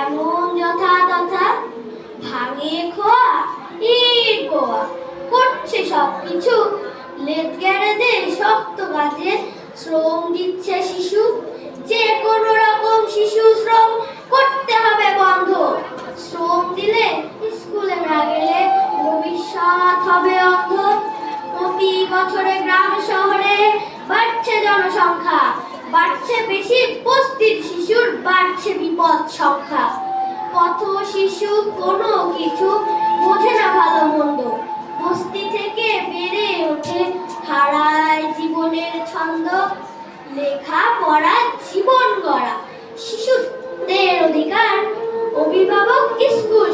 এমন যথা তথা ভাঙে খোয়া ইট গোয়া। করছে সব কিছু লেট গ্যারেজে শক্ত কাজে শ্রম দিচ্ছে শিশু। যে কোনো রকম শিশু শ্রম করতে হবে বন্ধ। শ্রম দিলে স্কুলে না গেলে ভবিষ্যৎ হবে অন্ধ। প্রতি বছরে গ্রাম শহরে বাড়ছে জনসংখ্যা। নামছে বিপদ সংখ্যা পথ শিশু কোনো কিছু বোঝে না ভালো মন্দ। বস্তি থেকে বেড়ে ওঠে হারায় জীবনের ছন্দ। লেখা পড়া জীবন গড়া, শিশুদের অধিকার, অভিভাবক, স্কুল